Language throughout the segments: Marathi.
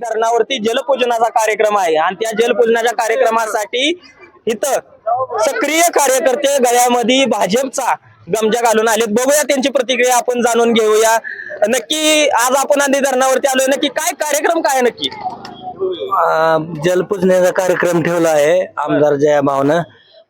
धरणावरती जलपूजनाचा कार्यक्रम आहे. आणि त्या जलपूजनाच्या कार्यक्रमासाठी इथं सक्रिय कार्यकर्ते गळ्यामध्ये भाजपचा गमजा घालून आलेत. बघूया त्यांची प्रतिक्रिया आपण जाणून घेऊया. नक्की आज आपण आधी धरणावरती आलोय. नक्की काय कार्यक्रम काय नक्की? अं, जलपूजण्याचा कार्यक्रम ठेवला आहे आमदार जया भावनं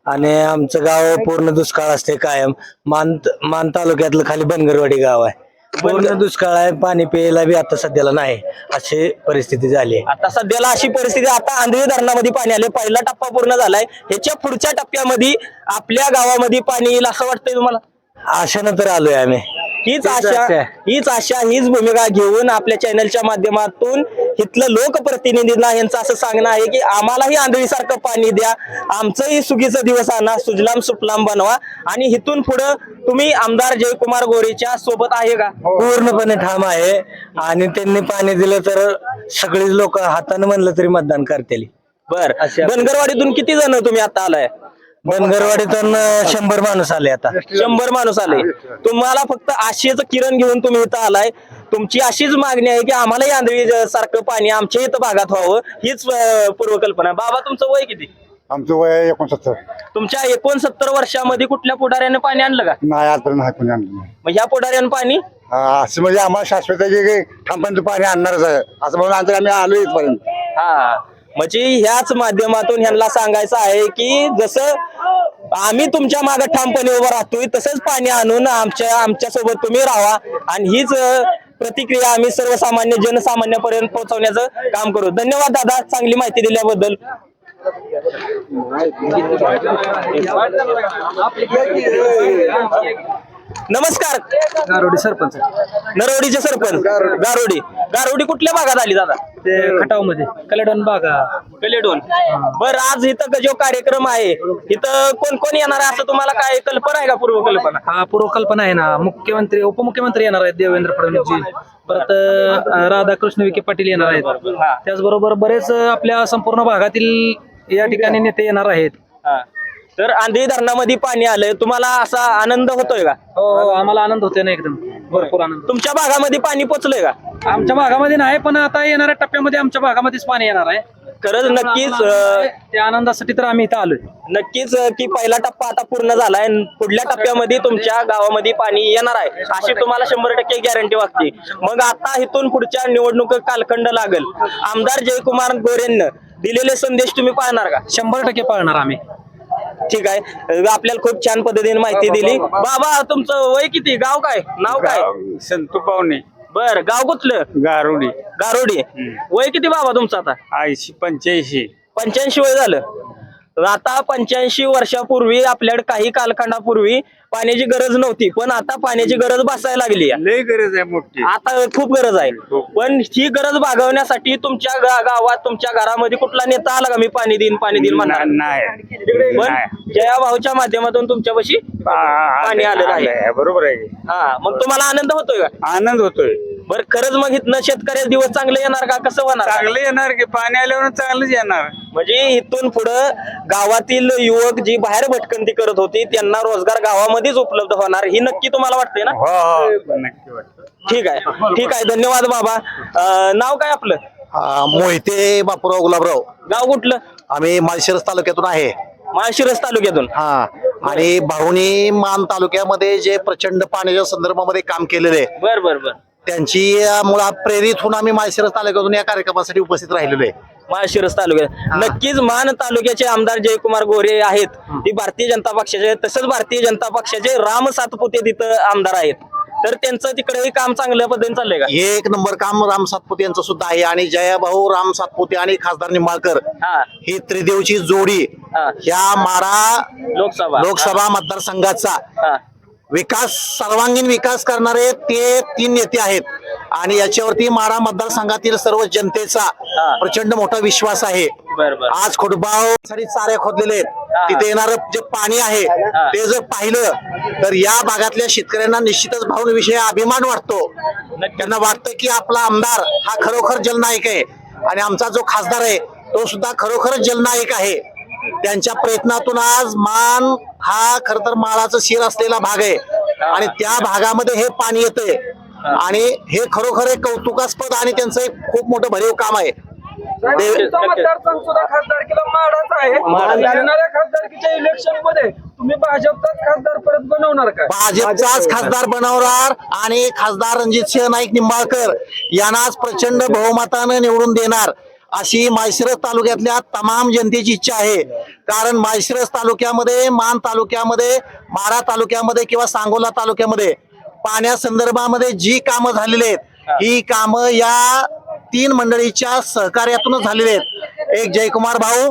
आणि आमचं गाव पूर्ण दुष्काळ असते कायम. मान मान तालुक्यातलं खाली बनगरवाडी गाव आहे. पूर्ण दुष्काळ आहे पाणी प्यायला बी आता सध्याला नाही. अशी परिस्थिती झाली आहे. आता सध्याला अशी परिस्थिती आता आंधळी धरणामध्ये पाणी आले पहिला टप्पा पूर्ण झालाय. ह्याच्या पुढच्या टप्प्यामध्ये आपल्या गावामध्ये पाणी येईल असं वाटतंय तुम्हाला? आशानं तर आलोय आम्ही. हीच आशा. हीच आशा हीच भूमिका घेऊन आपल्या चॅनलच्या माध्यमातून इथलं लोकप्रतिनिधींना यांचं असं सांगणं आहे की आम्हालाही आंधळीसारखं पाणी द्या. आमचंही सुगीचा दिवस आणा सुजलाम सुफलाम बनवा. आणि इथून पुढं तुम्ही आमदार जयकुमार गोरेच्या सोबत आहे का? पूर्णपणे ठाम आहे. आणि त्यांनी पाणी दिलं तर सगळी लोक हाताने म्हणलं तरी मतदान करतील. बर. बनगरवाडीतून किती जण तुम्ही आता आलाय? बनगरवाडीतून अं, शंभर माणूस आले आता. शंभर माणूस आले. तुम्हाला फक्त आशेचं किरण घेऊन तुम्ही इथं आलाय. तुमची अशीच मागणी आहे की आम्हालाही आंधळी सारखं पाणी आमच्या इथं भागात व्हावं हीच पूर्वकल्पना. बाबा तुमचं वय किती? आमचं वय आहे एकोणसत्तर. तुमच्या एकोणसत्तर वर्षामध्ये कुठल्या पुढाऱ्याने पाणी आणलं का? नाही आजपर्यंत नाही कोणी आणलं नाही. मग ह्या पुढाऱ्यानं पाणी? हा, असं म्हणजे आम्हाला शाश्वत ठामपणे पाणी आणणारच आहे. असं म्हणून आमचं आम्ही आलो इथपर्यंत. हा. म्हणजे ह्याच माध्यमातून ह्यांना सांगायचं आहे की जसं आम्ही तुमच्या मागे ठामपणे उभं राहतोय तसंच पाणी आणून आमच्या आमच्यासोबत तुम्ही राहा. आणि हीच प्रतिक्रिया आम्ही सर्वसामान्य जनसामान्यापर्यंत पोहोचवण्याचं काम करू. धन्यवाद दादा चांगली माहिती दिल्याबद्दल. नमस्कार. गारोडी सरपंच. नरवडीचे सरपंच. गारोडी. गारोडी. कुठल्या भागात आली दादा? ते खटावमध्ये कलेडॉन बागा. कलेडोन. बर आज इथं जो कार्यक्रम आहे इथं कोण कोण येणार आहे? असं तुम्हाला काय कल्पना आहे का पूर्व कल्पना हा पूर्वकल्पना आहे ना. मुख्यमंत्री उपमुख्यमंत्री येणार आहेत देवेंद्र फडणवीसजी. परत राधाकृष्ण विखे पाटील येणार आहेत. त्याचबरोबर बरेच आपल्या संपूर्ण भागातील या ठिकाणी नेते येणार आहेत. हा. तर आंधी धरणामध्ये पाणी आलंय. तुम्हाला असा आनंद होतोय का? हो आम्हाला आनंद होतोय ना एकदम. भरपूर आनंद. तुमच्या भागामध्ये पाणी पोचलंय का? आमच्या भागामध्ये नाही पण आता येणाऱ्या टप्प्यामध्ये आमच्या भागामध्येच पाणी येणार आहे. खरंच नक्कीच अं, त्या आनंदासाठी तर आम्ही इथं आलोय. नक्कीच अं, की पहिला टप्पा आता पूर्ण झालाय. पुढल्या टप्प्यामध्ये तुमच्या गावामध्ये पाणी येणार आहे. अशी तुम्हाला शंभर टक्के गॅरंटी वाटते मग आता इथून पुढच्या निवडणूक कालखंड लागल. आमदार जयकुमार गोरेंना दिलेले संदेश तुम्ही पाहणार का? शंभर टक्के पाळणार आम्ही. ठीक आहे. आपल्याला खूप छान पद्धतीने माहिती दिली. बाबा. तुमचं वय किती? गाव काय? नाव काय? संतू पाहुणे. बर गाव कुठलं? गारुडी. गारोडी. वय किती बाबा तुमचं आता? ऐंशी पंच्याऐंशी. पंच्याऐंशी वय झालं. आता पंच्याऐंशी वर्षापूर्वी आपल्याकडे काही कालखंडापूर्वी पाण्याची गरज नव्हती पण आता पाण्याची गरज भासायला लागली आहे. लय गरज आहे मोठी. आता खूप गरज आहे. पण ही गरज भागवण्यासाठी तुमच्या गा- गावात तुमच्या घरामध्ये कुठला नेता आला का? मी पाणी देईन पाणी देईन म्हणणार. ना- नाही. पण जया भाऊच्या माध्यमातून तुमच्यापाशी पाणी आलेलं आहे. आहे, बरोबर आहे. हा मग तुम्हाला आनंद होतोय का? आनंद होतोय. बरं खरंच मग इथनं शेतकऱ्याचे दिवस चांगले येणार का? कसं होणार? चांगलं येणार की पाणी आल्यावर चांगलंच येणार. म्हणजे इथून पुढं गावातील युवक जी बाहेर भटकंती करत होती त्यांना रोजगार गावामध्येच उपलब्ध होणार ही नक्की तुम्हाला वाटते ना? हो हो. नक्की वाटतं ठीक आहे. ठीक आहे. धन्यवाद बाबा. अं, नाव काय आपलं? मोहिते बापूराव गुलाबराव. गाव कुठलं? आम्ही माळशिरस तालुक्यातून आहे. माळशिरस तालुक्यातून. हा आणि भाऊनी मान तालुक्यामध्ये जे प्रचंड पाण्याच्या संदर्भामध्ये काम केलेले आहे. बर बर बर. त्यांची अ, मुळात प्रेरित होऊन आम्ही माळशिरस तालुक्यातून या कार्यक्रमासाठी उपस्थित राहिलेलो आहे. माळशिरस तालुक्यात. नक्कीच मान तालुक्याचे आमदार जयकुमार गोरे आहेत. ती भारतीय जनता पक्षाचे तसंच भारतीय जनता पक्षाचे राम सातपुते तिथं आमदार आहेत. तर त्यांचं तिकडेही काम चांगल्या पद्धतीने चाललंय का? एक नंबर काम राम सातपुते यांचं सुद्धा आहे आणि जयाभाऊ राम सातपुते आणि खासदार निंबाळकर हा. त्रिदेवची जोडी हा. या मारा लोकसभा. लोकसभा मतदारसंघाचा विकास सर्वांगीण विकास करणारे ते तीन नेते आहेत. आणि याच्यावरती माडा मतदारसंघातील सर्व जनतेचा. प्रचंड मोठा विश्वास आहे. आज खोटबावसाठी चारे खोदलेले. आहेत. तिथे येणार जे पाणी आहे. ते जर पाहिलं तर या भागातल्या शेतकऱ्यांना निश्चितच भावविषयी अभिमान वाटतो. त्यांना वाटतं की आपला आमदार हा खरोखर जलनायक आहे. आणि आमचा जो खासदार आहे तो सुद्धा खरोखरच जलनायक आहे. त्यांच्या प्रयत्नातून आज मान हा खर तर माळाचं शिर असलेला भाग आहे. आणि त्या भागामध्ये हे पाणी येतंय. आणि हे खरोखर एक कौतुकास्पद आणि त्यांचं एक खूप मोठं भरीव काम आहे. देव- तुमचा मतदारसंघ सुद्धा खासदारकीला माडाच आहे. आणि येणाऱ्या खासदारकीच्या इलेक्शनमध्ये तुम्ही भाजपचाच खासदार परत बनवणार का? भाजपचाच खासदार बनवणार आणि खासदार रणजित सिंह नाईक निंबाळकर यांनाच प्रचंड बहुमतानं निवडून देणार. अशी माळशिरस तालुक्यातल्या तमाम जनतेची इच्छा आहे. कारण माळशिरस तालुक्यामध्ये मान तालुक्यामध्ये मारा तालुक्यामध्ये किंवा सांगोला तालुक्यामध्ये पाण्यासंदर्भामध्ये जी कामं झालेली आहेत ही कामं या तीन मंडळीच्या सहकार्यातूनच झालेली आहेत. एक जयकुमार भाऊ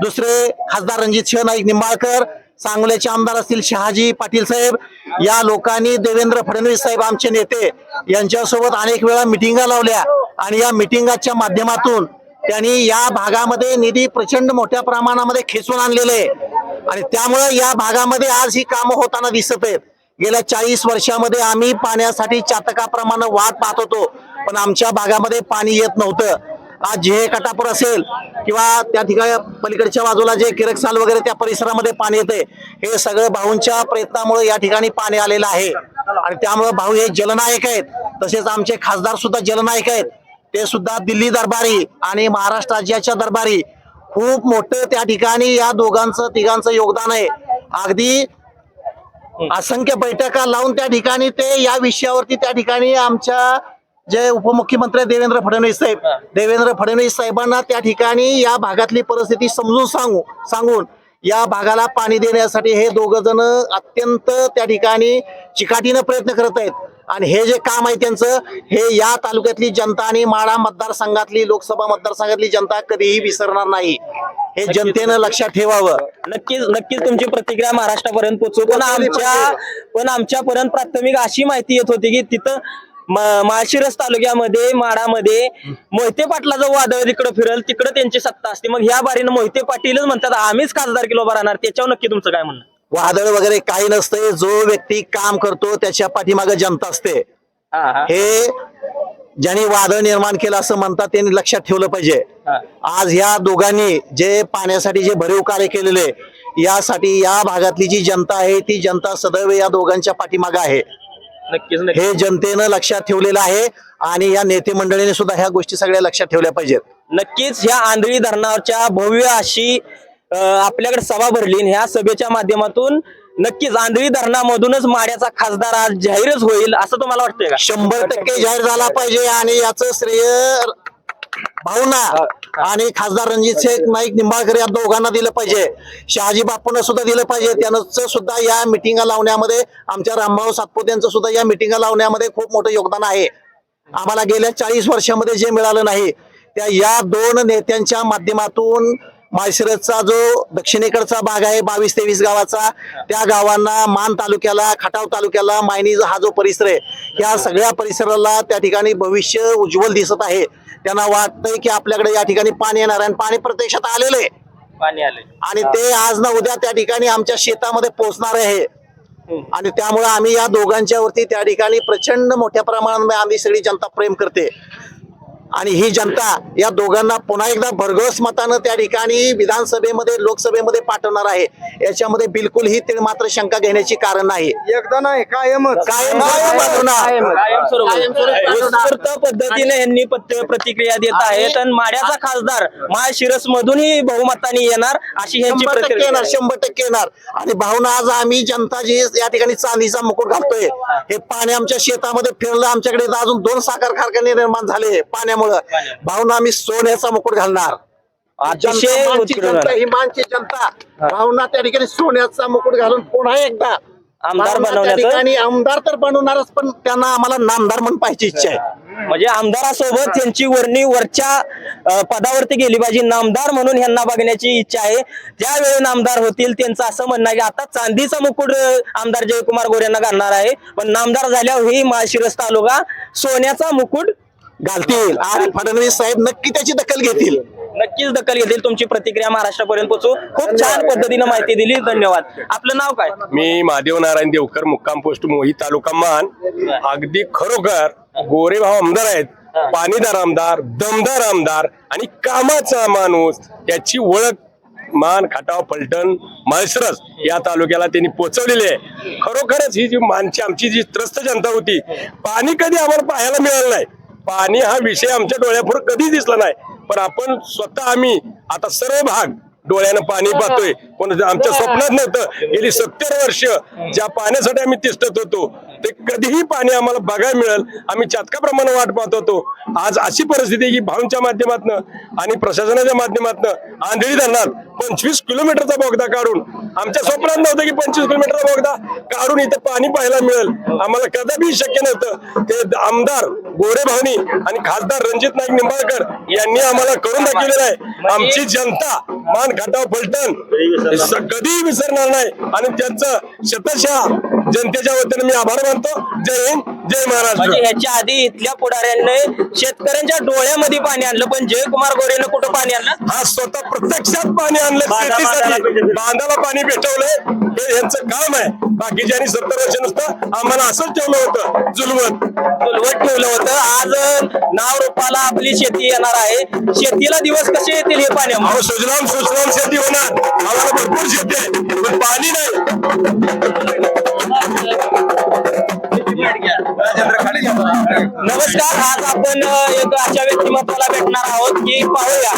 दुसरे खासदार रणजित सिंह नाईक निंबाळकर सांगोल्याचे आमदार असतील शहाजी पाटील साहेब या लोकांनी देवेंद्र फडणवीस साहेब आमचे नेते यांच्यासोबत अनेक वेळा मिटिंगा लावल्या आणि या मिटिंगाच्या माध्यमातून त्यांनी या भागामध्ये निधी प्रचंड मोठ्या प्रमाणामध्ये खेचून आणलेले आहे. आणि त्यामुळे या भागामध्ये आज ही कामं होताना दिसत आहेत. गेल्या चाळीस वर्षामध्ये आम्ही पाण्यासाठी चातकाप्रमाणे वाट पाहत होतो पण आमच्या भागामध्ये पाणी येत नव्हतं. आज जे कटापूर असेल किंवा त्या ठिकाणी पलीकडच्या बाजूला जे किरकसाल वगैरे त्या परिसरामध्ये पाणी येते हे सगळं भाऊंच्या प्रयत्नामुळे या ठिकाणी पाणी आलेलं आहे. आणि त्यामुळे भाऊ हे जलनायक आहेत. तसेच आमचे खासदार सुद्धा जलनायक आहेत. ते सुद्धा दिल्ली दरबारी आणि महाराष्ट्र राज्याच्या दरबारी. खूप मोठं त्या ठिकाणी या दोघांचं तिघांचं योगदान आहे. अगदी असंख्य बैठका लावून त्या ठिकाणी ते या विषयावरती त्या ठिकाणी आमच्या जे उपमुख्यमंत्री देवेंद्र फडणवीस साहेब. देवेंद्र फडणवीस साहेबांना त्या ठिकाणी या भागातली परिस्थिती समजून सांगू सांगून या भागाला पाणी देण्यासाठी हे दोघ जण अत्यंत त्या ठिकाणी चिकाटीनं प्रयत्न करत आहेत. आणि हे जे काम आहे त्यांचं हे या तालुक्यातली जनता आणि माळा मतदारसंघातली लोकसभा मतदारसंघातली जनता कधीही विसरणार नाही. हे जनतेनं लक्षात ठेवावं. नक्कीच नक्कीच तुमची प्रतिक्रिया महाराष्ट्रापर्यंत पोहोचू. पण आमच्या पण आमच्यापर्यंत प्राथमिक अशी माहिती येत होती की तिथं माळशिरस तालुक्यामध्ये माडामध्ये मोहिते पाटलाचं वादळ तिकडं फिरल तिकडं त्यांची सत्ता असते. मग ह्या बारीनं मोहिते पाटीलच म्हणतात आम्हीच खासदार किलो राहणार. त्याच्यावर नक्की तुमचं काय म्हणणं? वादळ वगैरे काही नसते जो व्यक्ती काम करतो त्याच्या पाठीमागे जनता असते. हा ज्यांनी वादळ निर्माण केलं असं म्हणतात त्यांनी लक्षात ठेवलं पाहिजे. आज ह्या दोघांनी जे पाण्यासाठी जे भरीव कार्य केलेले यासाठी या भागातली जी जनता आहे ती जनता सदैव या दोघांच्या पाठीमागे आहे. नक्कीच हे जनतेनं लक्षात ठेवलेलं आहे आणि या नेते मंडळीने सुद्धा ह्या गोष्टी सगळ्या लक्षात ठेवल्या पाहिजेत. नक्कीच ह्या आंधळी धरणाच्या भव्य अशी आपल्याकडे सभा भरली आणि ह्या सभेच्या माध्यमातून नक्कीच आंधळी धरणामधूनच माड्याचा खासदार आज जाहीरच होईल असं तुम्हाला वाटतंय का? शंभर टक्के जाहीर झाला पाहिजे आणि याचं श्रेय भाऊना आणि खासदार रणजित सिंह नाईक निंबाळकर या दोघांना दिलं पाहिजे. शहाजी बापूंना सुद्धा दिलं पाहिजे. त्यानं सुद्धा या मिटिंगा लावण्यामध्ये आमच्या रामभाऊ सातपुते यांचं सुद्धा या मिटिंगा लावण्यामध्ये खूप मोठं योगदान आहे. आम्हाला गेल्या चाळीस वर्षामध्ये जे मिळालं नाही त्या या दोन नेत्यांच्या माध्यमातून माळशिरसचा जो दक्षिणेकडचा भाग आहे बावीस तेवीस गावाचा त्या गावांना मान तालुक्याला खटाव तालुक्याला मायनीचा हा जो परिसर आहे या सगळ्या परिसराला त्या ठिकाणी भविष्य उज्ज्वल दिसत आहे. त्यांना वाटतंय की आपल्याकडे या ठिकाणी पाणी येणार आहे आणि पाणी प्रत्यक्षात आलेलं आहे. पाणी आले आणि ते आज ना उद्या त्या ठिकाणी आमच्या शेतामध्ये पोहोचणार आहे. आणि त्यामुळे आम्ही या दोघांच्या वरती त्या ठिकाणी प्रचंड मोठ्या प्रमाणात आम्ही सगळी जनता प्रेम करते. आणि ही जनता या दोघांना पुन्हा एकदा भरघोस मतानं त्या ठिकाणी विधानसभेमध्ये लोकसभेमध्ये पाठवणार आहे. याच्यामध्ये बिलकुल ही तीळ मात्र शंका घेण्याची कारण नाही. एकदा नाही कायमच. कायम कायम. उत्स्फूर्त पद्धतीने यांनी प्रतिक्रिया देत आहेत आणि माड्याचा खासदार शिरस मधूनही बहुमताने येणार अशी यांची प्रतिक्रिया येणार. शंभर टक्के येणार. आणि भावना आज आम्ही जनता जी या ठिकाणी चांदीचा मुकुट घालतोय हे पाणी आमच्या शेतामध्ये फिरलं आमच्याकडे अजून दोन साखर कारखाने निर्माण झाले पाण्यामुळं भावना आम्ही सोन्याचा मुकुट घालणार. अतिशय जनता, ही मानची भावना त्या ठिकाणी सोन्याचा मुकुट घालून पुन्हा एकदा आमदार बनवण्याचं- ठिकाणी आमदार तर बनवणारच पण त्यांना आम्हाला नामदार म्हणून पाहिजे इच्छा आहे. म्हणजे आमदारासोबत त्यांची वर्णी वरच्या पदावरती गेली पाहिजे. नामदार म्हणून ह्यांना बघण्याची इच्छा आहे. ज्यावेळी नामदार होतील त्यांचं असं म्हणणं आहे की आता चांदीचा मुकुट आमदार जयकुमार गोरे यांना घालणार आहे. पण नामदार झाल्यावर ही माळशिरस तालुका सोन्याचा मुकुट घालतील. आणि फडणवीस साहेब नक्की त्याची दखल घेतील. नक्कीच दखल घेतील. तुमची प्रतिक्रिया महाराष्ट्रापर्यंत पोहोचू. खूप छान पद्धतीने माहिती दिली. धन्यवाद. आपलं नाव काय? मी महादेव नारायण देवकर मुक्काम पोस्ट मोही तालुका मान. अगदी खरोखर गोरेभाव आमदार आहेत. पाणीदार आमदार दमदार आमदार आणि कामाचा माणूस. याची ओळख मान खटाव फलटण माळसरस या तालुक्याला त्यांनी पोहोचवलेली आहे. खरोखरच ही जी मानची आमची जी त्रस्त जनता होती पाणी कधी आम्हाला पाहायला मिळालं नाही. पाणी हा विषय आमच्या डोळ्यापुढे कधी दिसला नाही. पण आपण स्वतः आम्ही आता सर्व भाग डोळ्यानं पाणी पाहतोय. पण आमच्या स्वप्नात नव्हतं. गेली सत्तर वर्ष ज्या पाण्यासाठी आम्ही तिष्ठत होतो ते कधीही पाणी आम्हाला बघायला मिळेल. आम्ही चातकाप्रमाणे वाट पाहत होतो. आज अशी परिस्थिती की भाऊंच्या माध्यमातनं आणि प्रशासनाच्या माध्यमातनं आंधळी धरणात पंचवीस किलोमीटरचा बोगदा काढून आमच्या स्वप्नात नव्हतं की पंचवीस किलोमीटरचा बोगदा काढून इथं पाणी पाहायला मिळेल. आम्हाला कदापि शक्य नव्हतं. ते आमदार गोरे भावनी आणि खासदार रणजित नाईक निंबाळकर यांनी आम्हाला करून दाखवलेलं आहे. आमची जनता मान खाटाव फलटण कधी कधीही विसरणार नाही. आणि त्यांचं शतशः जनतेच्या वतीने मी आभार मानतो. जय हिंद. जय म्हणजे महाराष्ट्र ह्याच्या आधी इथल्या पुढाऱ्यांनी शेतकऱ्यांच्या डोळ्यामध्ये पाणी आणलं पण जयकुमार गोरेनं कुठं पाणी आणलं? हा स्वतः प्रत्यक्षात पाणी आणलं बांधा- शेतीसाठी. बांधाला बांधाला पाणी भेटवलंय हे यांचं काम आहे. बाकीच्यांनी सत्तर वर्ष नुसतं आम्हाला असंच ठेवलं होतं. जुलवत. फुलवट ठेवलं होतं. आज नाव रूपाला आपली शेती येणार आहे. शेतीला दिवस कसे येतील हे पाणी अहो सुजलाम सुजलाम शेती होणार. आम्हाला भरपूर शेती आहे. पण पाणी नाही. नमस्कार आज आपण एक अशा व्यक्तिमत्वाला भेटणार आहोत की पाहूया.